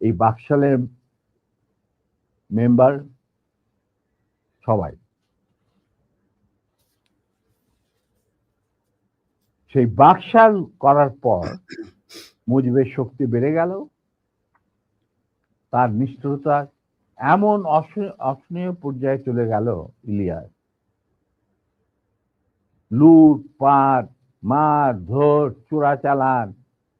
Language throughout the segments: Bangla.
এই বাকশালের মেম্বার সবাই। সেই বাকশাল করার পর মুজিবের শক্তি বেড়ে গেল। তার নিষ্ঠুরতা এমন অস- অসহনীয় পর্যায়ে চলে গেল ইলিয়াস। লুট, পাট, মার, ধর চোরা চালান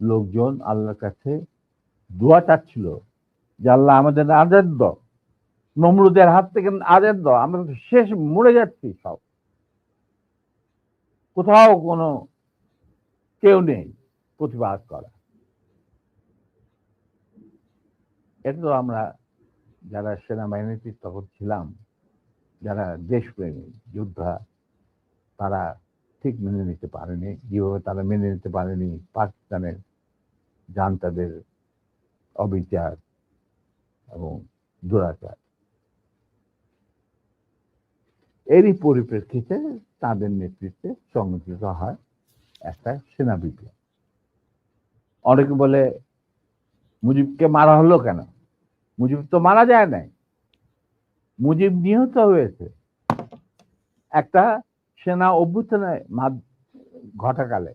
লোকজন আল্লাহর কাছে দোয়া চাচ্ছিল যে আল্লাহ আমাদের আজাদ দাও নমরুদের হাত থেকে আজাদ দাও আমরা শেষ মরে যাচ্ছি সব। কোথাও কোনো কেউ নেই প্রতিবাদ করা। এটা তো আমরা যারা সেনাবাহিনীতে তখন ছিলাম, যারা দেশপ্রেমী, যোদ্ধা, তারা ঠিক মেনে নিতে পারেনি। যেভাবে তারা মেনে নিতে পারেনি, পাকিস্তানের জান্তাদের অবিচার এবং দুরাচার। এরই পরিপ্রেক্ষিতে তাদের নেতৃত্বে সংগঠিত হয় একটা সেনা বিপ্লব অনেকে বলে, মুজিবকে মারা হলো কেন? মুজিব তো মারা যায় নাই। মুজিব নিহত হয়েছে। একটা সেনা অভ্যুত্থানে ঘটাকালে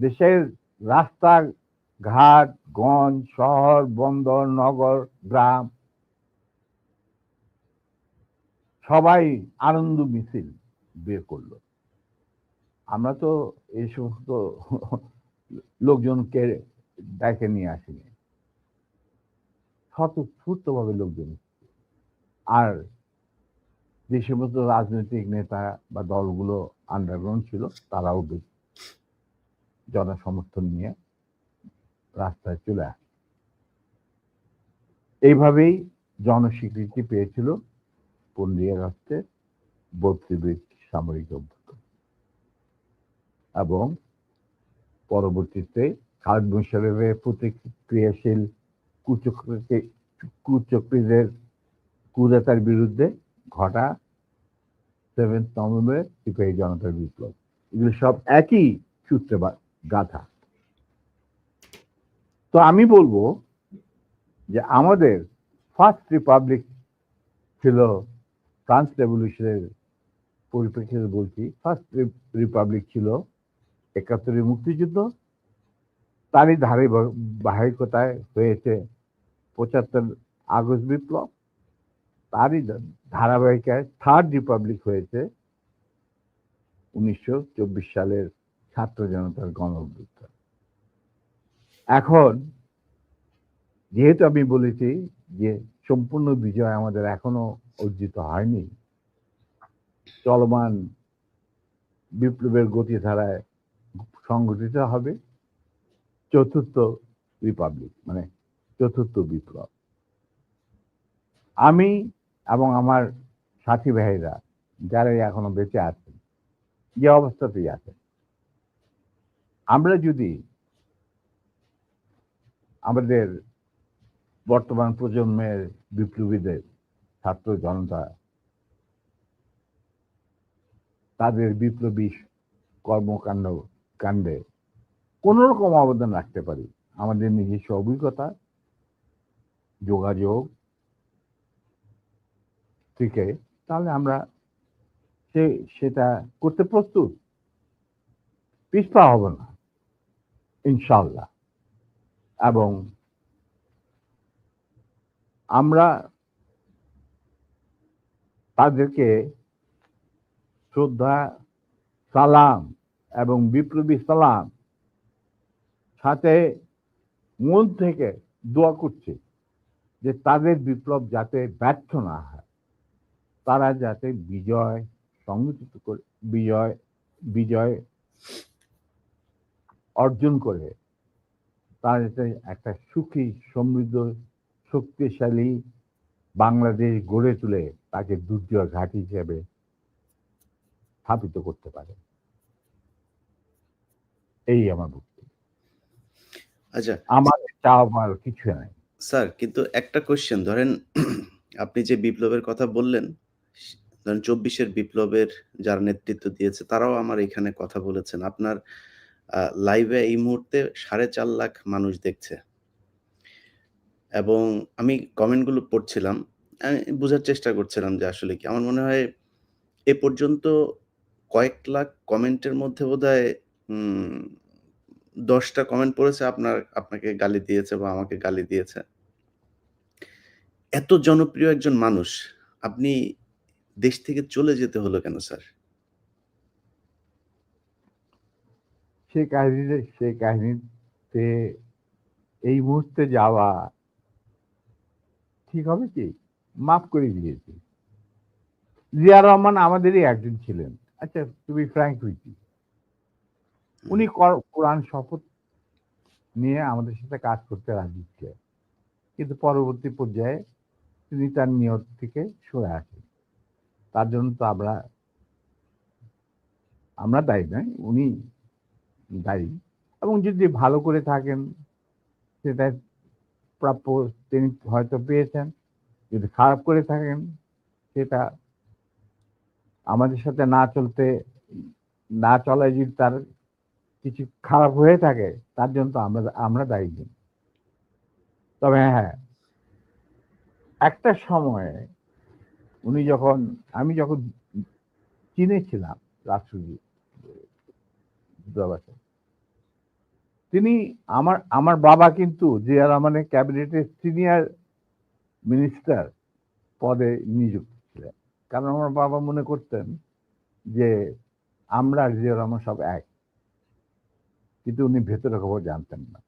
দেশের রাস্তা ঘাট, গঞ্জ, শহর, বন্দর, নগর, গ্রাম, সবাই আনন্দ মিছিল বের করল। আমরা তো এই সমস্ত লোকজনকে ডেকে নিয়ে আসিনি। স্বতঃস্ফূর্ত ভাবে লোকজন। আর যে সমস্ত রাজনৈতিক নেতা বা দলগুলো আন্ডারগ্রাউন্ড ছিল, তারাও বেশ জনসমর্থন নিয়ে রাস্তায় চলে আসে। এইভাবেই জনস্বীকৃতি পেয়েছিল পনেরোই আগস্টে বত্রিশ সামরিক অভ্যুত্থান। এবং পরবর্তীতে খালেদ মুশারফের প্রতিক্রিয়াশীল কুচক্রকে কুচক্রীদের কুদাতার বিরুদ্ধে ঘটা সেভেন্থ নভেম্বর সিপাহী জনতার বিপ্লব। এগুলো সব একই সূত্রে গাথা তো আমি বলব যে আমাদের ফার্স্ট রিপাবলিক ছিল ফ্রান্স রেভলিউশনের পরিপ্রেক্ষিতে বলছি ফার্স্ট রিপাবলিক ছিল একাত্তরের মুক্তিযুদ্ধ। তারই ধারে বাহিকতায় হয়েছে পঁচাত্তর আগস্ট বিপ্লব। তারই ধারাবাহিকায় থার্ড রিপাবলিক হয়েছে উনিশশো চব্বিশ সালের ছাত্র জনতার গণ অভ্যুত্থান এখন যেহেতু আমি বলেছি যে সম্পূর্ণ বিজয় আমাদের এখনও অর্জিত হয়নি, চলমান বিপ্লবের গতিধারায় সংগঠিত হবে চতুর্থ রিপাবলিক মানে চতুর্থ বিপ্লব। আমি এবং আমার সাথী ভাইরা যারা এখনও বেঁচে আছেন, যে অবস্থাতেই আছেন আমরা যদি আমাদের বর্তমান প্রজন্মের বিপ্লবীদের ছাত্র জনতা তাদের বিপ্লবী কর্মকাণ্ড কাণ্ডে কোন রকম অবদান রাখতে পারি। আমাদের নিজস্ব অভিজ্ঞতা, যোগাযোগ, থেকে তাহলে আমরা সে, সেটা করতে প্রস্তুত। পিছপা হব না, ইনশাল্লাহ। এবং আমরা তাদেরকে শ্রদ্ধা, সালাম এবং বিপ্লবী সালাম সাথে মন থেকে দোয়া করছি যে তাদের বিপ্লব যাতে ব্যর্থ না হয়, তারা যাতে বিজয় সংগঠিত করে, বিজয় বিজয় অর্জন করে তারা একটা সুখী সমৃদ্ধ শক্তিশালী বাংলাদেশ গড়ে তুলে তাকে দুর্যোগ ঘাঁটি হিসেবে স্থাপিত করতে পারে। এই আমার বক্তব্য। আচ্ছা। আমার চাওয়ার কিছু নাই। স্যার কিন্তু একটা কোশ্চেন ধরেন আপনি যে বিপ্লবের কথা বললেন ধরেন চব্বিশের বিপ্লবের যারা নেতৃত্ব দিয়েছে তারাও আমার এখানে কথা বলেছেন। আপনার লাইভে এই মুহূর্তে সাড়ে চার লাখ মানুষ দেখছে। এবং আমি কমেন্টগুলো পড়ছিলাম বোঝার চেষ্টা করছিলাম যে আসলে কি। আমার মনে হয় এ পর্যন্ত কয়েক লাখ কমেন্টের মধ্যে বোধ হয় দশটা কমেন্ট পড়েছে আপনার, আপনাকে গালি দিয়েছে বা আমাকে গালি দিয়েছে। এত জনপ্রিয় একজন মানুষ, আপনি দেশ থেকে চলে যেতে হলো কেন, স্যার? সে কাহিনীতে সে কাহিনীতে এই মুহূর্তে যাওয়া ঠিক হবে কি? মাফ করে দিয়েছি। জিয়া রহমান আমাদেরই একজন ছিলেন। আচ্ছা তুমি ফ্র্যাঙ্ক হইছি উনি কোরআন শপথ নিয়ে আমাদের সাথে কাজ করতে রাজি ছিলেন কিন্তু পরবর্তী পর্যায়ে তিনি তার নিয়ত থেকে সরে আসেন। তার জন্য তো আমরা আমরা দায়ী নয় উনি দায়ী। এবং যদি ভালো করে থাকেন, সেটা প্রাপ্য তিনি হয়তো পেয়েছেন। যদি খারাপ করে থাকেন, সেটা আমাদের সাথে না চলতে, না চলায় যদি তার কিছু খারাপ হয়ে থাকে, তার জন্য তো আমরা আমরা দায়ী। তবে হ্যাঁ একটা সময়ে উনি যখন, আমি যখন চীনে ছিলাম রাষ্ট্রজি দূতাবাসে তিনি আমার আমার বাবা কিন্তু জিয়া রহমানের ক্যাবিনেটের সিনিয়র মিনিস্টার পদে নিযুক্ত ছিলেন। কারণ আমার বাবা মনে করতেন যে আমরা আর জিয়া রহমান সব এক। কিন্তু উনি ভেতরে খবর জানতেন না।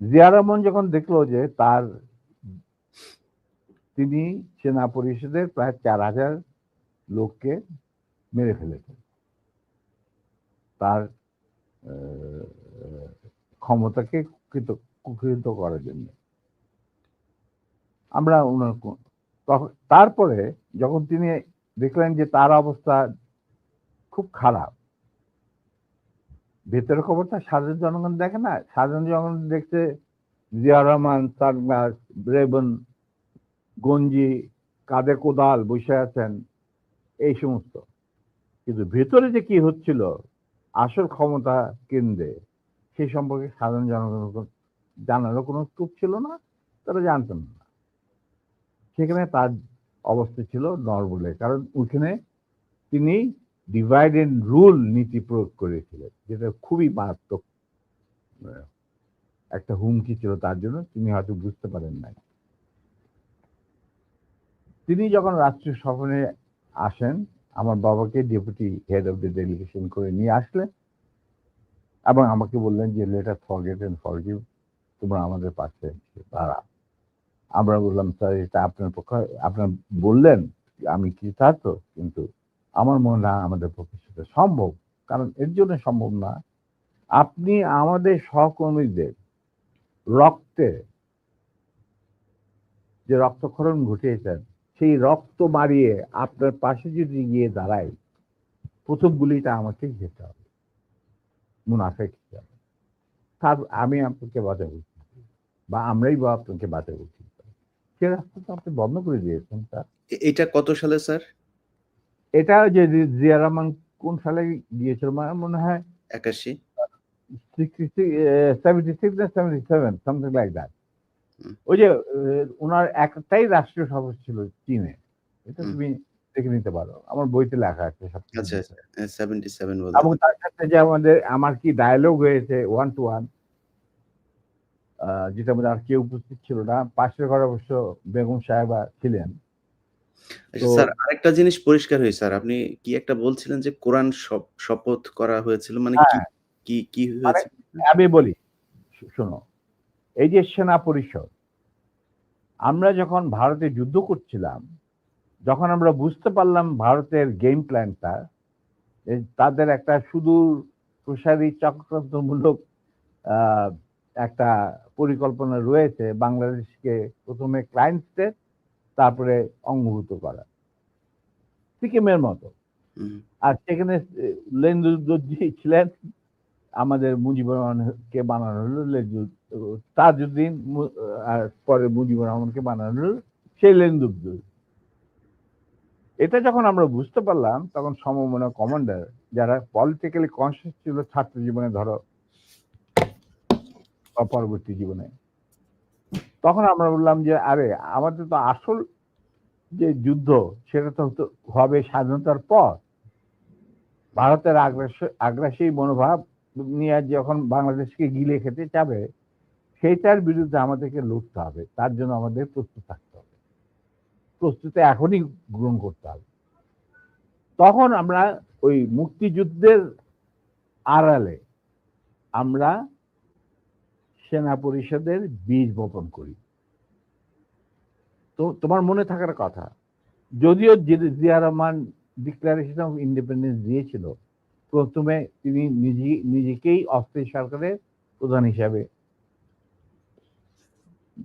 জিয়া রহমান যখন দেখল যে তার তিনি সেনা পরিষদের প্রায় চার হাজার লোককে মেরে ফেলেছেন, তার ক্ষমতাকে কুকৃত কুকৃত করার জন্য। আমরা ওনার তারপরে যখন তিনি দেখলেন যে তার অবস্থা খুব খারাপ ভেতরের খবরটা সাধারণ জনগণ দেখে না, সাধারণ জনগণ দেখছে জিয়া রহমান সারগাস রেবন, গঞ্জি কাঁধে কোদাল বসে আছেন, এই সমস্ত। কিন্তু ভেতরে যে কি হচ্ছিল, আসল ক্ষমতা কেন্দ্রে সেই সম্পর্কে সাধারণ জনগণ জানারও কোনো স্কোপ ছিল না, তারা জানতেন না। সেখানে তার অবস্থা ছিল নরবলে, কারণ ওইখানে তিনি ডিভাইড এন্ড রুল নীতি প্রয়োগ করেছিলেন, যেটা খুবই মারাত্মক একটা হুমকি ছিল তার জন্য, তিনি হয়তো বুঝতে পারেন নাই। তিনি যখন রাষ্ট্রীয় সফরে আসেন, আমার বাবাকে deputy head of the delegation করে নিয়ে আসলেন এবং আমাকে বললেন যে লেটার ফরগেট এন্ড ফরগিভ তোমরা আমাদের পাশে দাঁড়া আমরা বললাম, স্যার, এটা আপনার পক্ষে, আপনার বললেন, আমি কি ছাত্র কিন্তু আমার মনে হয় আমাদের পক্ষে সেটা সম্ভব, কারণ এর জন্য সম্ভব না। আপনি আমাদের সহকর্মীদের রক্তে যে রক্তক্ষরণ ঘটিয়েছেন, সেই রক্ত মারিয়ে আপনার পাশে যদি গিয়ে দাঁড়াই প্রথম গুলিটা আমাকেই খেতে হবে। মুনাফেক তার আমি আপনাকে কি? করে? বা আমরাই বা আপনাকে কি? করে? সে রাস্তা তো আপনি বন্ধ করে দিয়েছেন স্যার। এটা কত সালে স্যার? এটা যে জিয়া রহমান কোন সালে গিয়েছিল? আমার মনে হয় একাশি। সেভেন্টি সিক্স না seventy seven something like that ওই যে ওনার একটাই রাষ্ট্রীয় সভা ছিল চীনে। এটা তুমি দেখে নিতে পারো। আমার বইতে লেখা আছে সব আচ্ছা সেভেন এবং তার সাথে যে আমাদের আমার কি ডায়ালগ হয়েছে ওয়ান টু ওয়ান যেটা মধ্যে আর কেউ উপস্থিত ছিল না পাশের ঘরে অবশ্য বেগম সাহেবা ছিলেন। আচ্ছা স্যার আরেকটা জিনিস পরিষ্কার হয়েছে স্যার। আপনি কি একটা বলছিলেন যে কোরআন শপথ করা হয়েছিল? মানে কি হ্যাঁ। কি কি হয়েছে? আমি বলি শোনো। এই যে সেনা পরিষদ আমরা যখন ভারতে যুদ্ধ করছিলাম যখন আমরা বুঝতে পারলাম ভারতের গেম প্ল্যানটা তাদের একটা সুদূর প্রসারী চক্রান্তমূলক একটা পরিকল্পনা রয়েছে বাংলাদেশকে প্রথমে ক্লায়েন্ট স্টেট তারপরে অঙ্গভূত করা। সিকিমের মতো। আর সেখানে লেন্দুদ্দি ছিলেন আমাদের মুজিবুর রহমানকে বানানো হলো তাজউদ্দিন আর পরে মুজিবুর রহমানকে বানানো হলো সেই লেন্দুদ্দি এটা যখন আমরা বুঝতে পারলাম, তখন সমমনা কমান্ডার, যারা পলিটিক্যালি কনসিয়াস ছিল ছাত্র জীবনে ধরো, বা পরবর্তী জীবনে, তখন আমরা বললাম যে, আরে, আমাদের তো আসল যে যুদ্ধ, সেটা তো হবে স্বাধীনতার পর। ভারতের আগ্রাসী আগ্রাসী মনোভাব নিয়ে যখন বাংলাদেশকে গিলে খেতে চাবে, সেইটার বিরুদ্ধে আমাদেরকে লড়তে হবে। তার জন্য আমাদের প্রস্তুত থাকতে প্রস্তুতি এখনই গ্রহণ করতে হবে। তখন আমরা ওই মুক্তিযুদ্ধের আড়ালে আমরা সেনা পরিষদের বীজ বপন করি। তো তোমার মনে থাকার কথা, যদিও Zia Rahman declaration of independence দিয়েছিল, প্রথমে তিনি নিজে, নিজেকেই অস্থায়ী সরকারের প্রধান হিসাবে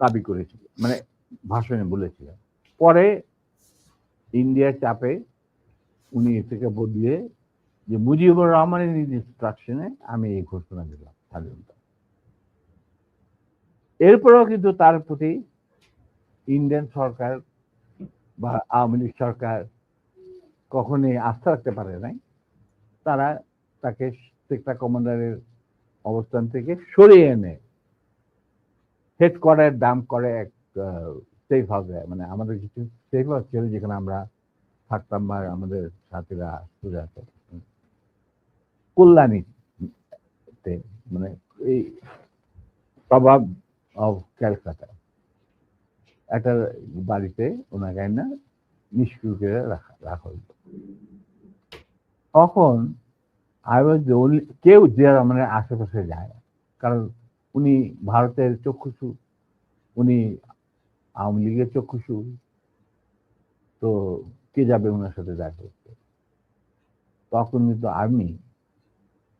দাবি করেছিলেন মানে ভাষণে বলেছিলেন। পরে ইন্ডিয়ার চাপে উনি থেকে বদলিয়ে যে মুজিবুর রহমানের ইনস্ট্রাকশনে আমি এই ঘোষণা দিলাম স্বাধীনতা। এরপরেও কিন্তু তার প্রতি ইন্ডিয়ান সরকার বা আওয়ামী লীগ সরকার কখনোই আস্থা রাখতে পারে নাই। তারা তাকে সেক্টর কমান্ডারের অবস্থান থেকে সরিয়ে এনে হেডকোয়ার্টার দাম করে এক সেফ হাউসে মানে আমাদের কিছু সেফ ছিল যেখানে আমরা থাকতাম বা আমাদের সাথীরা সুজাত কল্যাণীতে মানে এই প্রভাব অফ ক্যালকাটা। একটা বাড়িতে ওনাকে না নিষ্ক্রিয় করে রাখা রাখা হইতো। তখন আই ওয়াজ ওনলি কেউ জিয়া রহমানের আশেপাশে যায়, কারণ উনি ভারতের চক্ষুষু উনি আওয়ামী লীগের চক্ষুষু তো কে যাবে ওনার সাথে দেখা করতে? তখন কিন্তু আমি,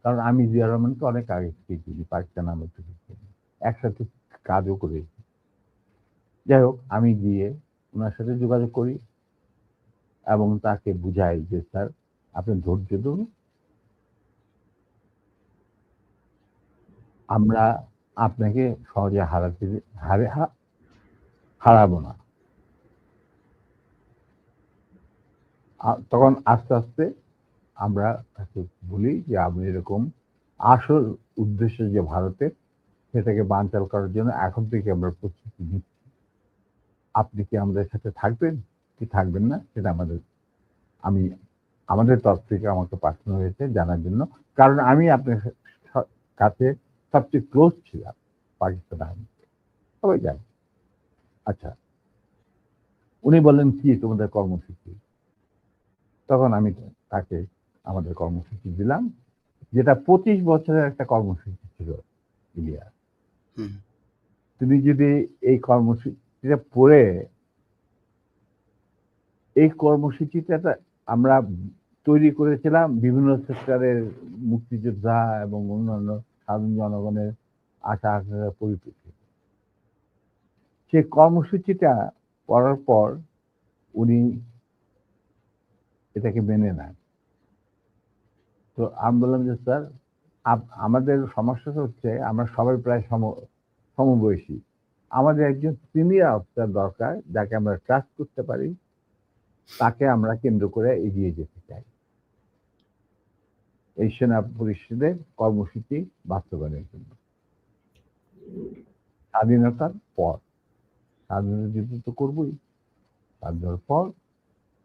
কারণ আমি জিয়া রহমানকে অনেক আগে থেকে চিনি, পাকিস্তান আমল থেকে চিনি। একসাথে কাজও করেছি। যাই হোক, আমি গিয়ে ওনার সাথে যোগাযোগ করি এবং তাকে বুঝাই যে, স্যার, আপনি ধৈর্য ধরুন। আমরা আপনাকে সহজে হারাতে, হারে হারাবো না। তখন আস্তে আস্তে আমরা তাকে বলি যে, আপনি এরকম আসল উদ্দেশ্য যে ভারতের সেটাকে বানচাল করার জন্য এখন থেকে আমরা প্রস্তুতি নিচ্ছি। আপনি কি আমাদের সাথে থাকবেন? কি থাকবেন না? সেটা আমাদের, আমি, আমাদের তরফ থেকে আমাকে পাঠানো হয়েছে জানার জন্য। কারণ আমি আপনার কাছে সবচেয়ে ক্লোজ ছিলাম পাকিস্তান আর্মি সবাই জানে। আচ্ছা। উনি বললেন কি তোমাদের কর্মসূচি? তখন আমি তাকে আমাদের কর্মসূচি দিলাম যেটা পঁচিশ বছরের একটা কর্মসূচি ছিল ইলিয়া তুমি যদি এই কর্মসূচিটা পড়ে এই কর্মসূচিটা আমরা তৈরি করেছিলাম বিভিন্ন সেক্টরের মুক্তিযোদ্ধা এবং অন্যান্য সাধারণ জনগণের আশা আকাঙ্ক্ষার পরিপ্রেক্ষিতে। সে কর্মসূচিটা পড়ার পর উনি এটাকে মেনে নেন। তো আমি বললাম যে, স্যার আমাদের সমস্যাটা হচ্ছে, আমরা সবাই প্রায় সম, সমবয়সী। আমাদের একজন সিনিয়র অফিসার দরকার, যাকে আমরা ট্রাস্ট করতে পারি, তাকে আমরা কেন্দ্র করে এগিয়ে যেতে চাই। এই সেনা পরিষদের কর্মসূচি বাস্তবায়নের জন্য। স্বাধীনতার পর। যুদ্ধ তো করবই। স্বাধীনতার পর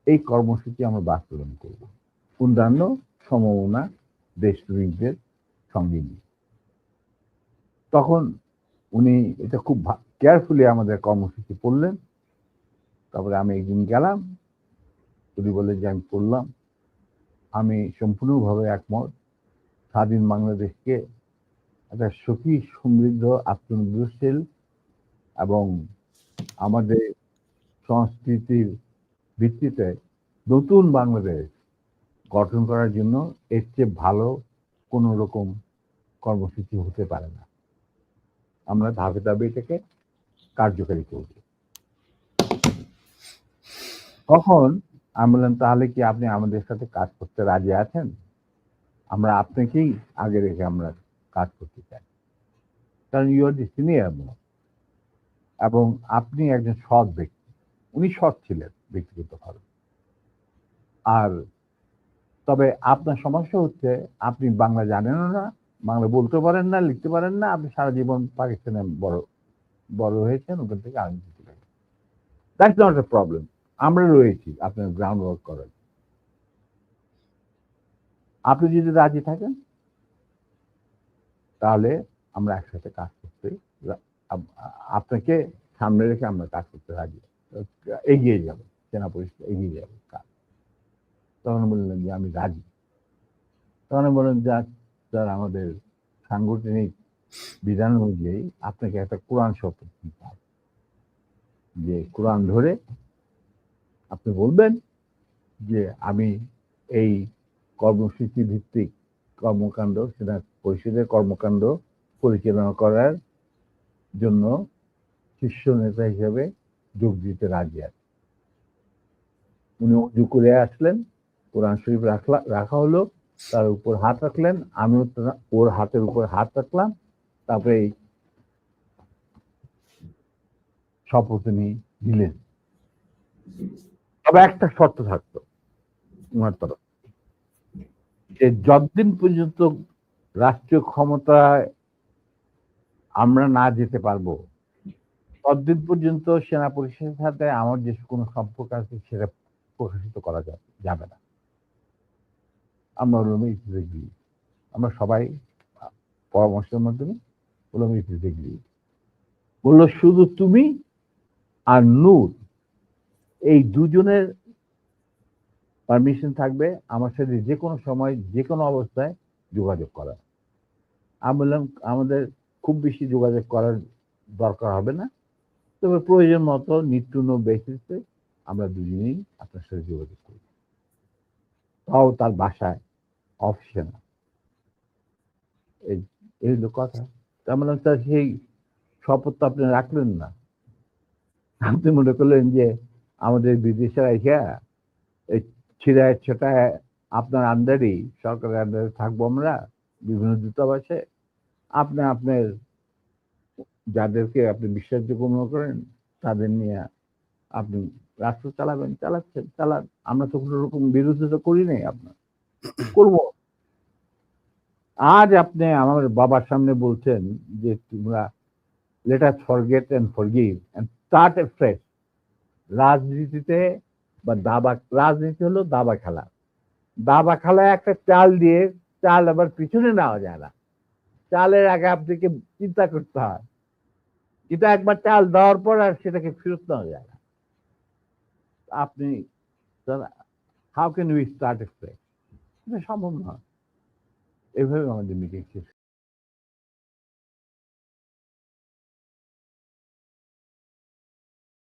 এই কর্মসূচি আমরা বাস্তবায়ন করব। অন্যান্য সমমনা দেশপ্রেমিকদের সঙ্গে নিয়ে। তখন উনি এটা খুব কেয়ারফুলি আমাদের কর্মসূচি পড়লেন। তারপরে আমি একদিন গেলাম। উনি বলে যে, আমি পড়লাম। আমি সম্পূর্ণভাবে একমত। স্বাধীন বাংলাদেশকে একটা সুখী সমৃদ্ধ, আত্মনির্ভরশীল এবং আমাদের সংস্কৃতির ভিত্তিতে নতুন বাংলাদেশ গঠন করার জন্য এর চেয়ে ভালো কোনো রকম কর্মসূচি হতে পারে না। আমরা ধাপে ধাপে এটাকে কার্যকারী করব। তখন আমি বললাম তাহলে কি আপনি আমাদের সাথে কাজ করতে রাজি আছেন? আমরা আপনাকেই আগে রেখে আমরা কাজ করতে চাই। কারণ ইউ আর দি সিনিয়র এবং আপনি একজন সৎ ব্যক্তি। উনি সৎ ছিলেন ব্যক্তিগতভাবে। আর তবে আপনার সমস্যা হচ্ছে, আপনি বাংলা জানেনও না, বাংলা বলতে পারেন না, লিখতে পারেন না, আপনি সারা জীবন পাকিস্তানে বড় বড় হয়েছেন, ওখান থেকে আমি চলে দ্যাটস নট এ প্রবলেম আমরা রয়েছি, আপনার গ্রাউন্ড ওয়ার্ক করার। আপনি যদি রাজি থাকেন, তাহলে আমরা একসাথে কাজ আপনাকে সামনে রেখে আমরা কাজ করতে রাজি। এগিয়ে যাব, সেনা পরিষদ এগিয়ে যাবে কাজ। তখন বললেন যে, আমি রাজি। তখন বললেন যা স্যার, আমাদের সাংগঠনিক বিধান অনুযায়ী আপনাকে একটা কোরআন শপথ দিতে হবে। যে কোরআন ধরে আপনি বলবেন যে, আমি এই কর্মসূচি ভিত্তিক কর্মকাণ্ড, সেনা পরিষদের কর্মকাণ্ড পরিচালনা করার জন্য শীর্ষ নেতা হিসেবে যোগ দিতে রাজি আছে উনি উজু করে আসলেন, কোরআন শরীফ রাখলা, রাখা হলো, তার উপর হাত রাখলেন, আমিও ওর হাতের উপর হাত রাখলাম, তারপরে শপথ উনি দিলেন। তবে একটা শর্ত থাকতো উনার তরফ। যে যতদিন পর্যন্ত রাষ্ট্রীয় ক্ষমতায় আমরা না যেতে পারব। ততদিন পর্যন্ত সেনা পরিষদের সাথে আমার যে কোনো সম্পর্ক আছে, সেটা প্রকাশিত করা যাবে না। আমরা ইট ইজ আমরা সবাই পরামর্শের মাধ্যমে ইট ইজ বলল, শুধু তুমি আর নূর, এই দুজনের পারমিশন থাকবে আমার সাথে যে কোনো সময় যে কোনো অবস্থায় যোগাযোগ করা আমি বললাম, আমাদের খুব বেশি যোগাযোগ করার দরকার হবে না। তবে প্রয়োজন মতো নিত্য বেসিসে আমরা দুজনেই আপনার সাথে যোগাযোগ করি। তাও তার বাসায়, অফিসে না। এই এই হলো কথা। তার মানে তার সেই শপথ তো আপনি রাখলেন না। আপনি মনে করলেন যে আমাদের বিদেশের আইসা এই ছিড়ায় ছোটায় আপনার আন্ডারেই সরকারের আন্ডারে থাকব আমরা, বিভিন্ন দূতাবাসে। আপনি, আপনার যাদেরকে আপনি বিশ্বাসযোগ্য মনে করেন, তাদের নিয়ে আপনি রাষ্ট্র চালাবেন, চালাচ্ছেন, চালান। আমরা তো কোনো রকম বিরোধিতা করি নাই আপনার। করব। আজ আপনি আমার বাবার সামনে বলছেন যে তোমরা let us forget and forgive and start a fresh রাজনীতিতে বা দাবা, রাজনীতি হলো দাবা খেলা। দাবা খেলায় একটা চাল দিয়ে চাল আবার পিছনে নেওয়া যায় না। চালের আগে আপনাকে চিন্তা করতে হয়। এটা একবার চাল দেওয়ার পর আর সেটাকে ফেরত নেওয়া যায় না। আপনি how can we start a fresh এটা সম্ভব নয়। এভাবে আমাদের মিটিং শেষ